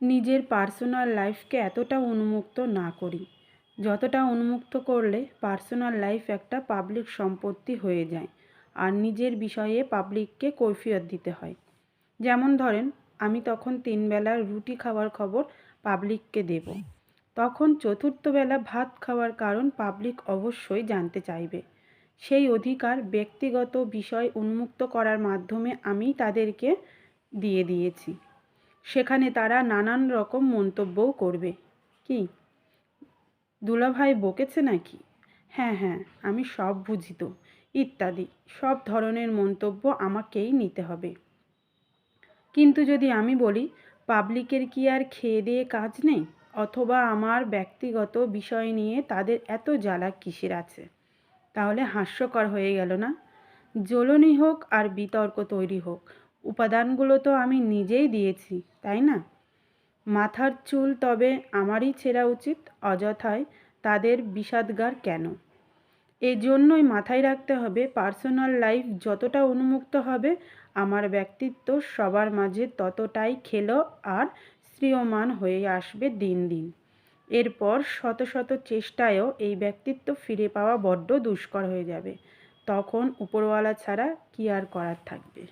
নিজের পার্সোনাল লাইফকে এতটা উন্মুক্ত না করি। যতটা উন্মুক্ত করলে পার্সোনাল লাইফ একটা পাবলিক সম্পত্তি হয়ে যায় আর নিজের বিষয়ে পাবলিককে কৈফিয়ত দিতে হয়। যেমন ধরেন, আমি তখন তিন বেলার রুটি খাওয়ার খবর পাবলিককে দেব। তখন চতুর্থ বেলা ভাত খাওয়ার কারণ পাবলিক অবশ্যই জানতে চাইবে। সেই অধিকার ব্যক্তিগত বিষয় উন্মুক্ত করার মাধ্যমে আমি তাদেরকে দিয়ে দিয়েছি। সেখানে তারা নানান রকম মন্তব্যও করবে। কি? দুলাভাই বকেছে নাকি? হ্যাঁ হ্যাঁ আমি সব বুঝি তো। ইত্যাদি, সব ধরনের মন্তব্য আমাকেই নিতে হবে। কিন্তু যদি আমি বলি, পাবলিকের কি আর খেয়ে দিয়ে কাজ নেই? অথবা আমার ব্যক্তিগত বিষয় নিয়ে তাদের এত জ্বালা কিসের আছে? তাহলে হাস্যকর হয়ে গেল না? জ্বলনি হোক আর বিতর্ক তৈরি হোক উপাদানগুলো তো আমি নিজেই দিয়েছি, তাই না? মাথার চুল তবে আমারই ছেঁড়া উচিত, অযথায় তাদের বিষাদগার কেন? এজন্যই মাথায় রাখতে হবে, পার্সোনাল লাইফ যতটা উন্মুক্ত হবে, আমার ব্যক্তিত্ব সবার মাঝে ততটাই খেলো আর শ্রিয়মান হয়ে আসবে দিন দিন। এরপর শত শত চেষ্টায়ও এই ব্যক্তিত্ব ফিরে পাওয়া বড্ড দুষ্কর হয়ে যাবে, তখন উপরওয়ালা ছাড়া কি আর করার থাকবে?